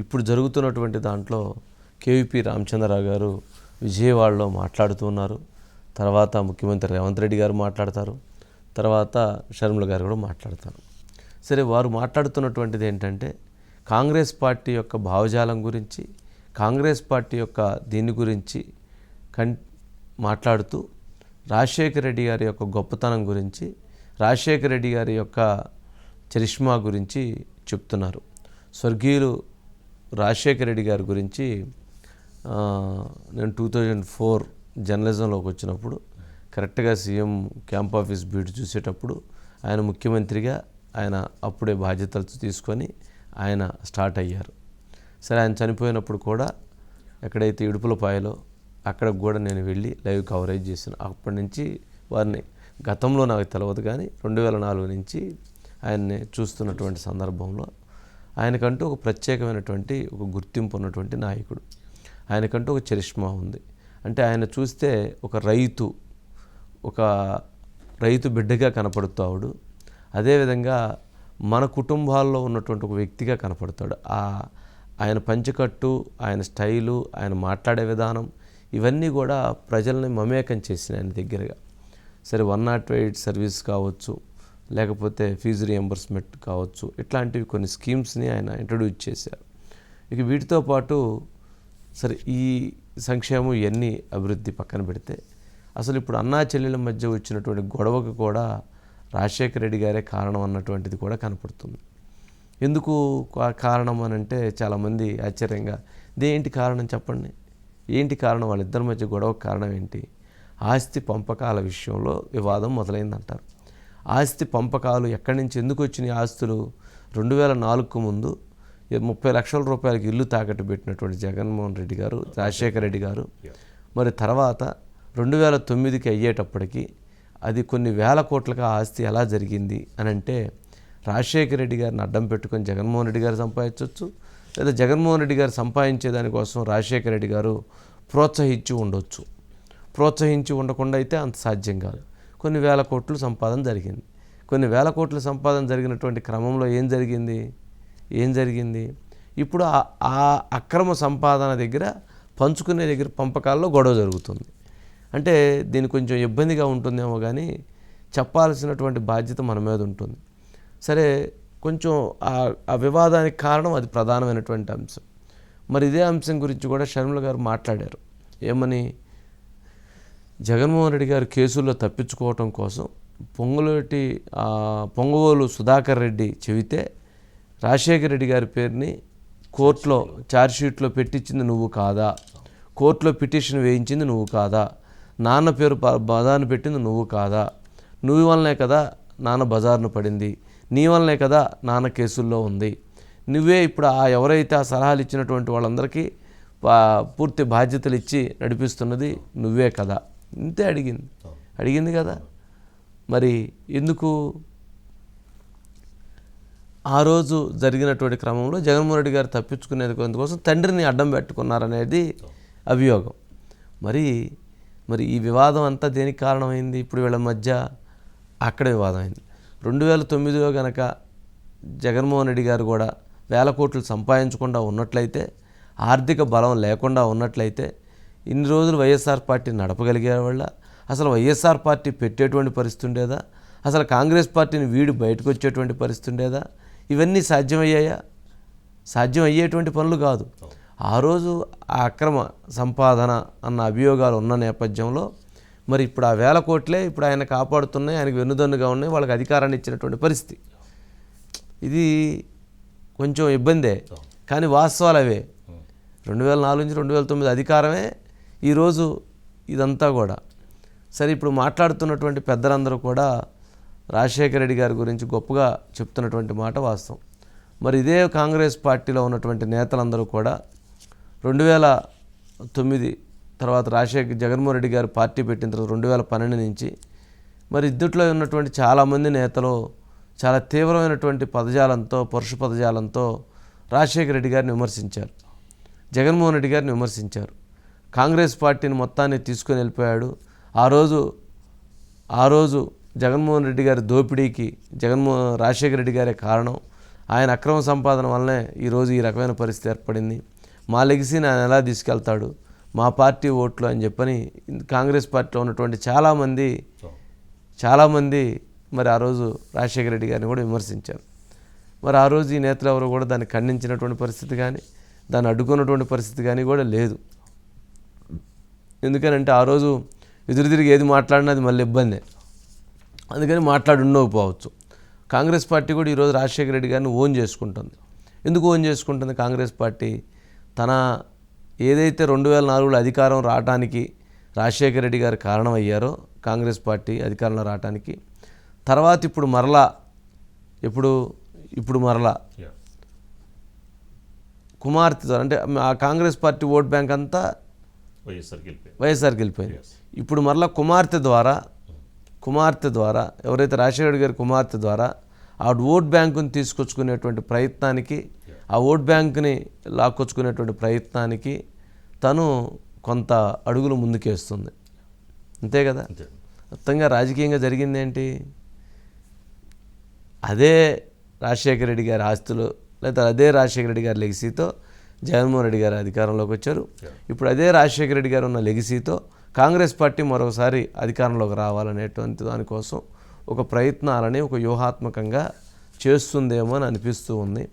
ఇప్పుడు జరుగుతున్నటువంటి దాంట్లో కేవీపీ రామచంద్రరావు గారు విజయవాడలో మాట్లాడుతూ ఉన్నారు. తర్వాత ముఖ్యమంత్రి రేవంత్ రెడ్డి గారు మాట్లాడతారు. తర్వాత షర్మిల గారు కూడా మాట్లాడతారు. సరే వారు మాట్లాడుతున్నటువంటిది ఏంటంటే కాంగ్రెస్ పార్టీ యొక్క భావజాలం గురించి కాంగ్రెస్ పార్టీ యొక్క దీని గురించి కన్ మాట్లాడుతూ రాజశేఖర రెడ్డి గారి యొక్క గొప్పతనం గురించి రాజశేఖర రెడ్డి గారి యొక్క చరిష్మా గురించి చెప్తున్నారు. స్వర్గీయులు రాజశేఖర రెడ్డి గారి గురించి నేను టూ థౌజండ్ ఫోర్ జర్నలిజంలోకి వచ్చినప్పుడు కరెక్ట్గా సీఎం క్యాంప్ ఆఫీస్ బీట్ చూసేటప్పుడు ఆయన ముఖ్యమంత్రిగా ఆయన అప్పుడే బాధ్యతలు తీసుకొని ఆయన స్టార్ట్ అయ్యారు. సరే ఆయన చనిపోయినప్పుడు కూడా ఎక్కడైతే ఇడుపులపాయలో అక్కడ కూడా నేను వెళ్ళి లైవ్ కవరేజ్ చేశాను. అప్పటి నుంచి వారిని గతంలో నాకు తెలియదు కానీ రెండు వేల నాలుగు నుంచి ఆయన్ని చూస్తున్నటువంటి సందర్భంలో ఆయనకంటూ ఒక ప్రత్యేకమైనటువంటి ఒక గుర్తింపు ఉన్నటువంటి నాయకుడు. ఆయనకంటూ ఒక చరిష్మా ఉంది. అంటే ఆయన చూస్తే ఒక రైతు ఒక రైతు బిడ్డగా కనపడుతాడు అదేవిధంగా మన కుటుంబాల్లో ఉన్నటువంటి ఒక వ్యక్తిగా కనపడతాడు. ఆ ఆయన పంచకట్టు ఆయన స్టైలు ఆయన మాట్లాడే విధానం ఇవన్నీ కూడా ప్రజల్ని మమేకం చేసినాయి ఆయన దగ్గరగా. సరే వన్ నాట్ ఎయిట్ సర్వీస్ కావచ్చు లేకపోతే ఫీజు రియంబర్స్మెంట్ కావచ్చు. ఇట్లాంటివి కొన్ని స్కీమ్స్ని ఆయన ఇంట్రడ్యూస్ చేశారు. ఇక వీటితో పాటు సరే ఈ సంక్షేమం ఇవన్నీ అభివృద్ధి పక్కన పెడితే అసలు ఇప్పుడు అన్నా చెల్లెల మధ్య వచ్చినటువంటి గొడవకు కూడా రాజశేఖర రెడ్డి గారే కారణం అన్నటువంటిది కూడా కనపడుతుంది. ఎందుకు కారణం అని అంటే చాలామంది ఆశ్చర్యంగా దేంటి కారణం చెప్పండి? ఏంటి కారణం? వాళ్ళిద్దరి మధ్య గొడవకు కారణం ఏంటి? ఆస్తి పంపకాల విషయంలో వివాదం మొదలైందంటారు. ఆస్తి పంపకాలు ఎక్కడి నుంచి ఎందుకు వచ్చినాయి ఆస్తులు? రెండు వేల నాలుగుకు ముందు ముప్పై లక్షల రూపాయలకి ఇల్లు తాకట్టు పెట్టినటువంటి జగన్మోహన్ రెడ్డి గారు రాజశేఖర రెడ్డి గారు. మరి తర్వాత రెండు వేల తొమ్మిదికి అయ్యేటప్పటికి అది కొన్ని వేల కోట్లకు ఆస్తి ఎలా జరిగింది అని అంటే రాజశేఖర రెడ్డి గారిని అడ్డం పెట్టుకొని జగన్మోహన్ రెడ్డి గారు సంపాదించవచ్చు లేదా జగన్మోహన్ రెడ్డి గారు సంపాదించే దానికోసం రాజశేఖర రెడ్డి గారు ప్రోత్సహించి ఉండొచ్చు. ప్రోత్సహించి ఉండకుండా అయితే అంత సాధ్యం కాదు. కొన్ని వేల కోట్లు సంపాదన జరిగింది. కొన్ని వేల కోట్ల సంపాదన జరిగినటువంటి క్రమంలో ఏం జరిగింది? ఏం జరిగింది? ఇప్పుడు ఆ- ఆ అక్రమ సంపాదన దగ్గర పంచుకునే దగ్గర పంపకాల్లో గొడవ జరుగుతుంది. అంటే దీని కొంచెం ఇబ్బందిగా ఉంటుందేమో కానీ చెప్పాల్సినటువంటి బాధ్యత మన మీద ఉంటుంది. సరే కొంచెం ఆ- ఆ వివాదానికి కారణం అది ప్రధానమైనటువంటి అంశం. మరి ఇదే అంశం గురించి కూడా షర్మిల గారు మాట్లాడారు. ఏమని? జగన్మోహన్ రెడ్డి గారు కేసుల్లో తప్పించుకోవటం కోసం పొంగులేటి పొంగవోలు సుధాకర్ రెడ్డి చెబితే రాజశేఖర రెడ్డి గారి పేరుని కోర్టులో ఛార్జ్షీట్లో పెట్టించింది నువ్వు కాదా? కోర్టులో పిటిషన్ వేయించింది నువ్వు కాదా? నాన్న పేరు బజార్ను పెట్టింది నువ్వు కాదా? నువ్వు వల్లనే కదా నాన్న బజార్ను పడింది? నీ వల్లనే కదా నాన్న కేసుల్లో ఉంది? నువ్వే ఇప్పుడు ఆ ఎవరైతే ఆ సలహాలు ఇచ్చినటువంటి వాళ్ళందరికీ పూర్తి బాధ్యతలు ఇచ్చి నడిపిస్తున్నది నువ్వే కదా? ఇంతే అడిగింది. అడిగింది కదా. మరి ఎందుకు? ఆ రోజు జరిగినటువంటి క్రమంలో జగన్మోహన్ రెడ్డి గారు తప్పించుకునేది కోసం తండ్రిని అడ్డం పెట్టుకున్నారనేది అభియోగం. మరి మరి ఈ వివాదం అంతా దేనికి కారణమైంది? ఇప్పుడు వీళ్ళ మధ్య అక్కడ వివాదం అయింది రెండు వేల తొమ్మిదిలో గనక జగన్మోహన్ రెడ్డి గారు కూడా వేల కోట్లు సంపాదించకుండా ఉన్నట్లయితే ఆర్థిక బలం లేకుండా ఉన్నట్లయితే ఇన్ని రోజులు వైఎస్ఆర్ పార్టీ నడపగలిగే వాళ్ళ? అసలు వైఎస్ఆర్ పార్టీ పెట్టేటువంటి పరిస్థితి ఉండేదా? అసలు కాంగ్రెస్ పార్టీని వీడి బయటకు వచ్చేటువంటి పరిస్థితి ఉండేదా? ఇవన్నీ సాధ్యమయ్యాయా? సాధ్యం అయ్యేటువంటి పనులు కాదు. ఆ రోజు ఆ అక్రమ సంపాదన అన్న అభియోగాలు ఉన్న నేపథ్యంలో మరి ఇప్పుడు ఆ వేల కోట్లే ఇప్పుడు ఆయన కాపాడుతున్నాయి ఆయనకు వెన్నుదన్నుగా ఉన్నాయి వాళ్ళకి అధికారాన్ని ఇచ్చినటువంటి పరిస్థితి. ఇది కొంచెం ఇబ్బందే. కానీ వాస్తవాలు అవే రెండు వేల నాలుగు నుంచి రెండు వేల తొమ్మిది అధికారమే ఈరోజు ఇదంతా కూడా. సరే ఇప్పుడు మాట్లాడుతున్నటువంటి పెద్దలందరూ కూడా రాజశేఖర రెడ్డి గారి గురించి గొప్పగా చెప్తున్నటువంటి మాట వాస్తవం. మరి ఇదే కాంగ్రెస్ పార్టీలో ఉన్నటువంటి నేతలందరూ కూడా రెండు వేల తొమ్మిది తర్వాత రాజశేఖర్ జగన్మోహన్ రెడ్డి గారు పార్టీ పెట్టిన తర్వాత రెండు వేల పన్నెండు నుంచి మరి ఇద్దట్లో ఉన్నటువంటి చాలామంది నేతలు చాలా తీవ్రమైనటువంటి పదజాలంతో పరుష పదజాలంతో రాజశేఖర రెడ్డి గారిని విమర్శించారు. జగన్మోహన్ రెడ్డి గారిని విమర్శించారు. కాంగ్రెస్ పార్టీని మొత్తాన్ని తీసుకొని వెళ్ళిపోయాడు. ఆ రోజు ఆ రోజు జగన్మోహన్ రెడ్డి గారి దోపిడీకి జగన్మోహన్ రాజశేఖర రెడ్డి గారే కారణం. ఆయన అక్రమ సంపాదన వల్లనే ఈరోజు ఈ రకమైన పరిస్థితి ఏర్పడింది. మా లెగసీని ఆయన ఎలా తీసుకెళ్తాడు? మా పార్టీ ఓట్లు అని చెప్పని కాంగ్రెస్ పార్టీలో ఉన్నటువంటి చాలామంది చాలామంది మరి ఆ రోజు రాజశేఖర రెడ్డి గారిని కూడా విమర్శించారు. మరి ఆ రోజు ఈ నేతలు ఎవరు కూడా దాన్ని ఖండించినటువంటి పరిస్థితి కానీ దాన్ని అడ్డుకున్నటువంటి పరిస్థితి కానీ కూడా లేదు. ఎందుకనంటే ఆ రోజు ఎదురు తిరిగి ఏది మాట్లాడినా అది మళ్ళీ ఇబ్బందే. అందుకని మాట్లాడి ఉండకపోవచ్చు కాంగ్రెస్ పార్టీ కూడా ఈరోజు రాజశేఖర రెడ్డి గారిని ఓన్ చేసుకుంటుంది. ఎందుకు ఓన్ చేసుకుంటుంది? కాంగ్రెస్ పార్టీ తన ఏదైతే రెండు వేల నాలుగులో అధికారం రావడానికి రాజశేఖర రెడ్డి గారు కారణమయ్యారో కాంగ్రెస్ పార్టీ అధికారంలో రావడానికి తర్వాత ఇప్పుడు మరలా ఇప్పుడు ఇప్పుడు మరలా కుమార్తె ద్వారా అంటే ఆ కాంగ్రెస్ పార్టీ ఓట్ బ్యాంక్ అంతా వైఎస్ఆర్కి వెళ్ళిపోయింది ఇప్పుడు మరలా కుమార్తె ద్వారా కుమార్తె ద్వారా ఎవరైతే రాజశేఖర రెడ్డి గారి కుమార్తె ద్వారా ఆ ఓట్ బ్యాంకుని తీసుకొచ్చుకునేటువంటి ప్రయత్నానికి ఆ ఓట్ బ్యాంకుని లాక్కొచ్చుకునేటువంటి ప్రయత్నానికి తను కొంత అడుగులు ముందుకేస్తుంది. అంతే కదా? మొత్తంగా రాజకీయంగా జరిగింది ఏంటి అదే రాజశేఖర రెడ్డి గారి ఆస్తులు లేదా అదే రాజశేఖర రెడ్డి గారి లెగసీతో జగన్మోహన్ రెడ్డి గారు అధికారంలోకి వచ్చారు. ఇప్పుడు అదే రాజశేఖర రెడ్డి గారు ఉన్న లెగసీతో కాంగ్రెస్ పార్టీ మరొకసారి అధికారంలోకి రావాలనేటువంటి దానికోసం ఒక ప్రయత్నాలని ఒక వ్యూహాత్మకంగా చేస్తుందేమో అని అనిపిస్తూ ఉంది.